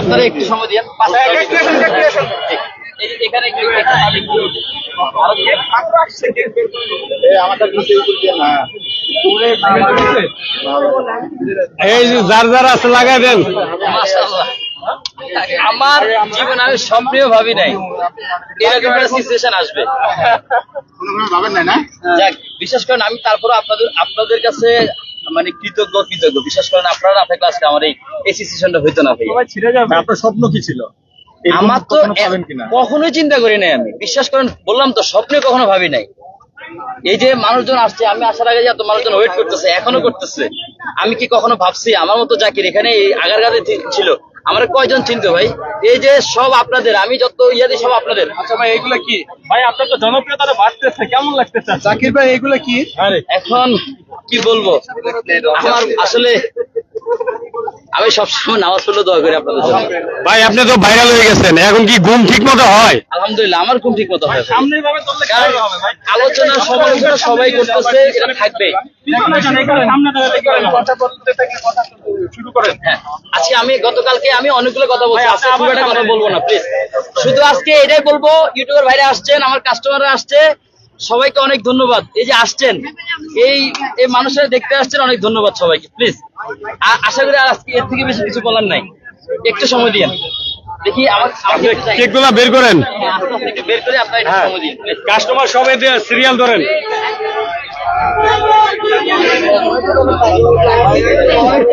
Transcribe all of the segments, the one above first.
আপনারা একটু সময় এখানে এই যার যার আছে লাগাই দেন। আমার জীবনে আমি স্বপ্নেও ভাবি নাই। এরকম একটা সিচুয়েশন আসবে। যাক বিশেষ করেন আমি তারপরে আপনাদের আপনাদের কাছে মানে কৃতজ্ঞ কৃতজ্ঞ। বিশেষ করেন আপনারা না থাকলে আজকে আমার এই এই সিচুয়েশনটা হইতো না ভাই। আপনার স্বপ্ন কি ছিল? আমার তো কখনোই চিন্তা করি নাই আমি। বিশ্বাস করেন বললাম তো স্বপ্নে কখনো ভাবি নাই। এই যে মানুষজন আসছে আমি আসার আগে যে এত মানুষজন ওয়েট করতেছে এখনও করতেছে। আমি কি কখনো ভাবছি আমার মতো জাকির এখানে এই আগারগাতে ছিল? আমার কয়জন চিনতো ভাই? এই যে সব আপনাদের আমি যত ইয়াদি সব আপনাদের। আচ্ছা ভাই এগুলা কি? ভাই আপনার তো জনপ্রিয়তাটা বাড়তেছে কেমন লাগতেছে? জাকির ভাই এগুলা কি? আরে এখন কি বলব? আমার আসলে আমি সবসময় নামাজ পড়লে দোয়া করি আপনাদের জন্য। ভাই আপনি তো ভাইরাল হয়ে গেছেন। এখন কি ঘুম ঠিক মতো হয়? আলহামদুলিল্লাহ আমার কোন ঠিক মতো হয় আলোচনা সমালোচনা সবাই করতেছে এটা থাকবে শুরু করেন। হ্যাঁ আজকে আমি গতকালকে আমি অনেকগুলো কথা বলছি। আজকে খুব একটা কথা বলব না প্লিজ শুধু আজকে এটাই বলব ইউটিউবার ভাইরা আসছেন আমার কাস্টমাররা আসছে সবাইকে অনেক ধন্যবাদ। এই যে আসছেন এই এই মানুষেরা দেখতে আসছেন অনেক ধন্যবাদ সবাইকে প্লিজ আশা করি আর আজকে এর থেকে বেশি কিছু বলার নাই। একটু সময় দিন দেখি আমার আমাকে একটু বের করেন। হ্যাঁ, বের করে। কাস্টমার সবাই সিরিয়াল ধরেন।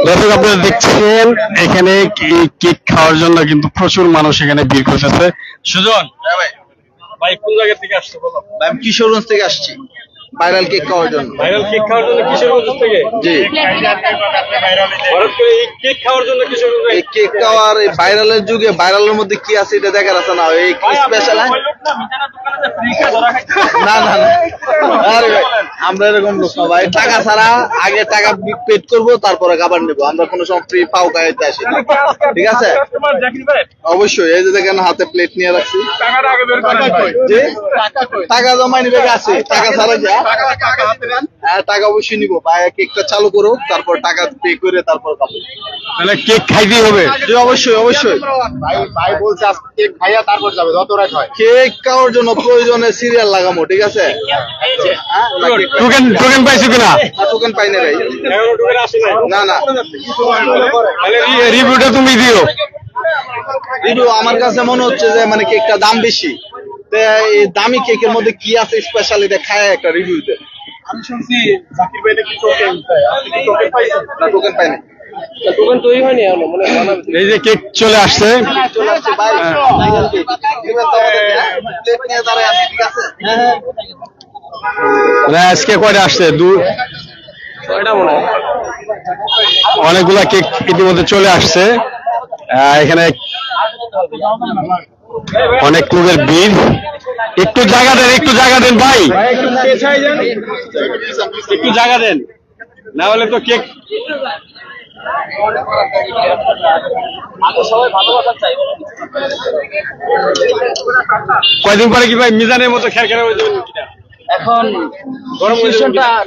দর্শক আপনারা দেখছেন এখানে কেক খাওয়ার জন্য কিন্তু প্রচুর মানুষ এখানে ভিড় করতেছে। সুজন ভাই কোন জায়গা থেকে আসছো বলো? আমি কিশোরগঞ্জ থেকে আসছি। ভাইরাল কেক খাওয়ার জন্য। ভাইরাল কেক খাওয়ার জন্য কিশোরগঞ্জ থেকে? জি। এই কেক খাওয়ার জন্য কিশোরগঞ্জ এই কেক খাওয়ার ভাইরালের যুগে ভাইরালের মধ্যে কি আছে এটা দেখার আছে না? এই স্পেশাল না না না। আরে ভাই আমরা এরকম লোক না ভাই। টাকা ছাড়া আগে টাকা পেড করব তারপরে খাবার নেব। আমরা কোনো সময় ফ্রি পাও আসি না। ঠিক আছে? অবশ্যই এই যে দেখেন হাতে প্লেট নিয়ে রাখছি। যে টাকা জমাই নিবে আছে? টাকা ছাড়া যা। হ্যাঁ টাকা অবশ্যই নিবো। ভাই কেকটা চালু করো তারপর টাকা পে করে তারপর খাব। তাহলে কেক খাইতেই হবে। জি অবশ্যই অবশ্যই। ভাই ভাই বলছে কেক খাইয়া তারপর যাবে যত রাত হয়। কেক খাওয়ার জন্য প্রয়োজনে সিরিয়াল লাগামো ঠিক আছে? টোকেন টোকেন পাইছো কিনা? টোকেন পাই না না না। রিভিউটা তুমি দিও। রিভিউ আমার কাছে মনে হচ্ছে যে মানে কেকটা দাম বেশি। এই দামি কেকের মধ্যে কি আছে স্পেশাল এটা খায় একটা রিভিউ দে আমি শুনছি জাকির ভাই নাকি টোকেন টোকেন পাইছেন? না টোকেন পাই না এই যে কেক চলে আসছে। কেক আজকে কয়টা আসছে? দু অনেকগুলা কেক ইতিমধ্যে চলে আসছে। এখানে অনেক লোকের ভিড়। একটু জায়গা দেন একটু জায়গা দেন ভাই। একটু জায়গা দেন। না হলে তো কেক আমি সবাই ভালোবাসা চাই। কয়দিন পরে কি ভাই মিজানের মতো খেয়াল খেলা হয়ে কিনা? এখন গরম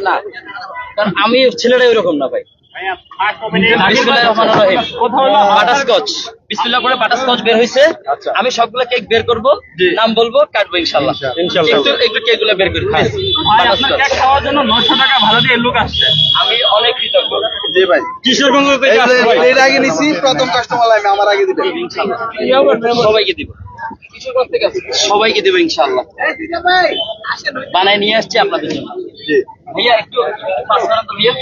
না। কারণ আমি ছেলেটা ওইরকম না ভাই। বিসমিল্লাহির রহমানির রহিম। বাটারস্কচ বিসমিল্লাহ করে বাটারস্কচ বের হয়েছে। আমি সবগুলো কেক বের করব। নাম বলব কাটবো ইনশাল্লাহ। ইনশাল্লাহ। একটু একটু কেকগুলো বের করি। খাওয়ার জন্য নশো টাকা ভাড়া দিয়ে লোক আসছে। আমি অনেক কৃতজ্ঞ। জি ভাই। কিশোরগঞ্জ থেকে এই আসছে। ভাই। যে এর আগে নিছি প্রথম কাস্টমার আমার আগে দিবেন। সবাইকে দিব। সবাইকে দেবো ইনশাল্লাহ বানায় নিয়ে আসছি আপনাদের জন্য। ভাইয়া একটু পাঁচ তো ভাইয়া।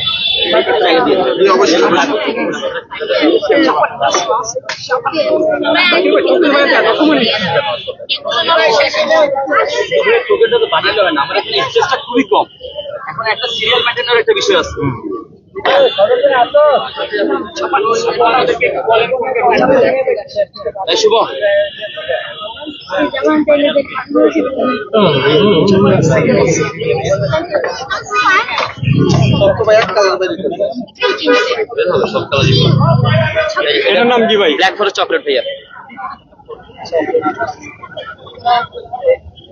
বানাইলে হয় না আমার এখানে খুবই কম। এখন একটা সিরিয়াল মেনটেনের একটা বিষয় আছে। শুভ। এটার নাম কি ভাই? ব্ল্যাক ফরেস্ট চকলেট ভাইয়া।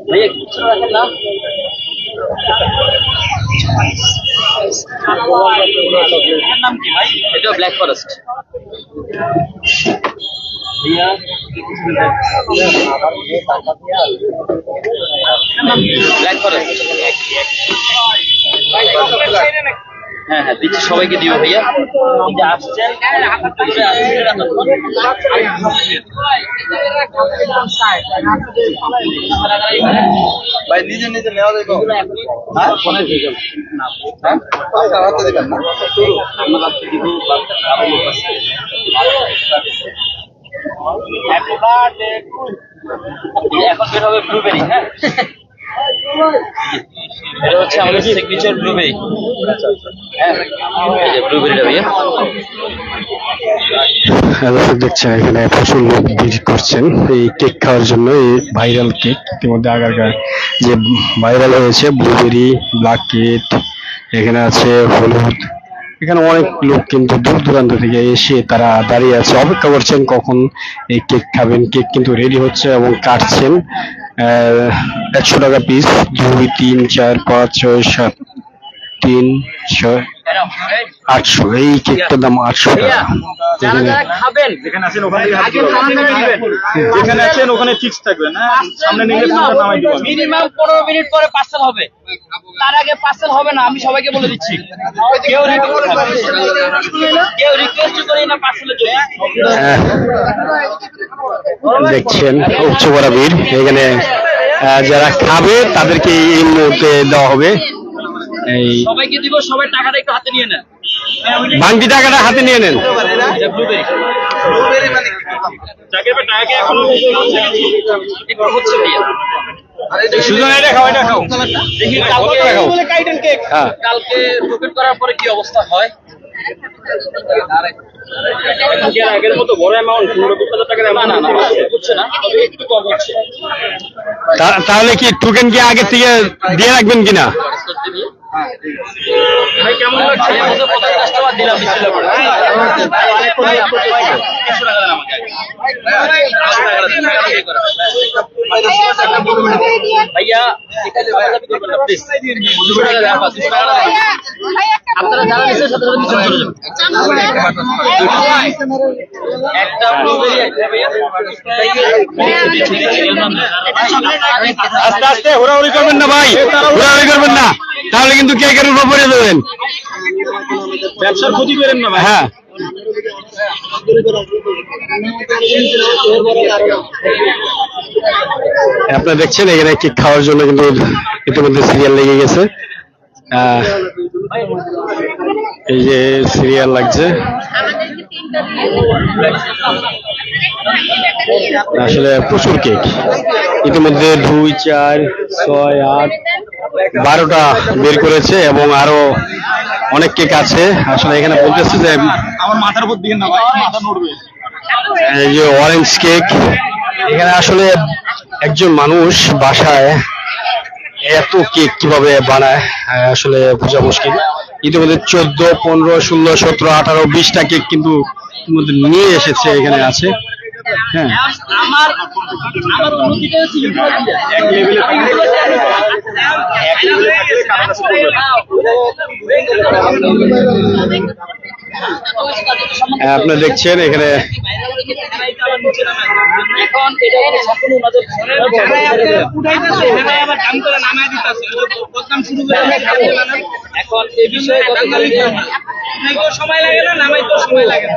ভাইয়া কিছু রাখেন না এটাও ব্ল্যাক ফরেস্ট ব্ল্যাক ফরেস্ট হ্যাঁ হ্যাঁ দিচ্ছি সবাইকে দিও ভাইয়া। যে আসছেন ভাই নিজে নিজে নেওয়া যাবে হ্যাঁ? হ্যাঁ? আপনার হাতে দিবেন না। আমার দিব, এখন বের হবে ব্লুবেরি হ্যাঁ? এটা হচ্ছে আমাদের সিগনেচার ব্লুবেরি হ্যাঁ। ব্লুবেরিটা ভাইয়া। দেখছেন এখানে প্রচুর লোক ভিড় করছেন এই কেক খাওয়ার জন্য, এই ভাইরাল কেক। ইতিমধ্যে আগারগার যে ভাইরাল হয়েছে ব্লুবেরি ব্ল্যাক কেক এখানে আছে হলুদ। এখানে অনেক লোক কিন্তু দূর দূরান্ত থেকে এসে তারা দাঁড়িয়ে আছে। অপেক্ষা করছেন কখন এই কেক খাবেন। কেক কিন্তু রেডি হচ্ছে এবং কাটছেন। একশো টাকা পিস দুই তিন চার পাঁচ ছয় সাত তিন ছয় আটশো। এই কেকটার দাম আটশো টাকা। যেখানে আছেন ওখানে ফিক্স থাকবেন হ্যাঁ? সামনে নিলে। মিনিমাম পনেরো মিনিট পরে পার্সেল হবে তার আগে পার্সেল হবে না আমি সবাইকে বলে দিচ্ছি। কেউ আহ, দেখছেন উচ্চ বরাবর এখানে যারা খাবে তাদেরকে এই মুহূর্তে দেওয়া হবে। এই সবাইকে দিব সবাই টাকাটা একটু হাতে নিয়ে নেন। বাংতি টাকাটা হাতে নিয়ে নেন কালকে হ্যাঁ। করার পরে কি অবস্থা হয়? আগের মতো বড় অ্যামাউন্ট পনেরো বিশ হাজার টাকার না না অ্যামাউন্ট না হচ্ছে না তবে একটু কম হচ্ছে তা- তাহলে কি টোকেন কি আগে থেকে দিয়ে রাখবেন কিনা ভাই কেমন লাগছে এই বছর প্রথম কাস্টমার দিলাম বিসমিল্লাহ করে ভাই, অনেকক্ষণ wait করতে হয়েছে। একশো টাকা দেন আমাকে আগে। আশি টাকা দেন, টাকা দিয়ে করেন। ভাইয়া আপনারা যারা নিচ্ছেন সাথে সাথে নিচে চলে যাবেন। আস্তে আস্তে হুড়াহুড়ি করবেন না ভাই হুড়াহুড়ি করবেন না। তাহলে কিন্তু কেকের উপর পড়ে দেবেন ব্যবসার ক্ষতি করেন না ভাই। হ্যাঁ। আপনারা দেখছেন এখানে কেক খাওয়ার জন্য কিন্তু ইতিমধ্যে সিরিয়াল লেগে গেছে। আহ, এই যে সিরিয়াল লাগছে। আসলে প্রচুর কেক ইতিমধ্যে দুই চার ছয় আট বারোটা বের করেছে এবং আরও অনেক কেক আছে। আসলে এখানে বলতেছে যে আমার মাথার উপর দিয়ে না ভাই মাথা নড়বে। এই যে অরেঞ্জ কেক এখানে আসলে একজন মানুষ বাসায় এত কেক কীভাবে বানায় আসলে বোঝা মুশকিল। ইতিমধ্যে চোদ্দ, পনেরো, ষোলো, সতেরো, আঠারো, বিশটা কেক কিন্তু নিয়ে এসেছে, এখানে আছে। হ্যাঁ। লেভেলে থাকলে এক লেভেলে থাকলে কারও কাছে করবে না। আহ, আপনারা দেখছেন এখানে এখন এই বিষয়ে সময় লাগে না নামাই তো সময় লাগে না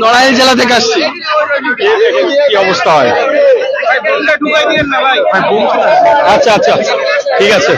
নড়াইল জেলা থেকে আসছি। কি অবস্থা হয়? আচ্ছা আচ্ছা। ঠিক আছে।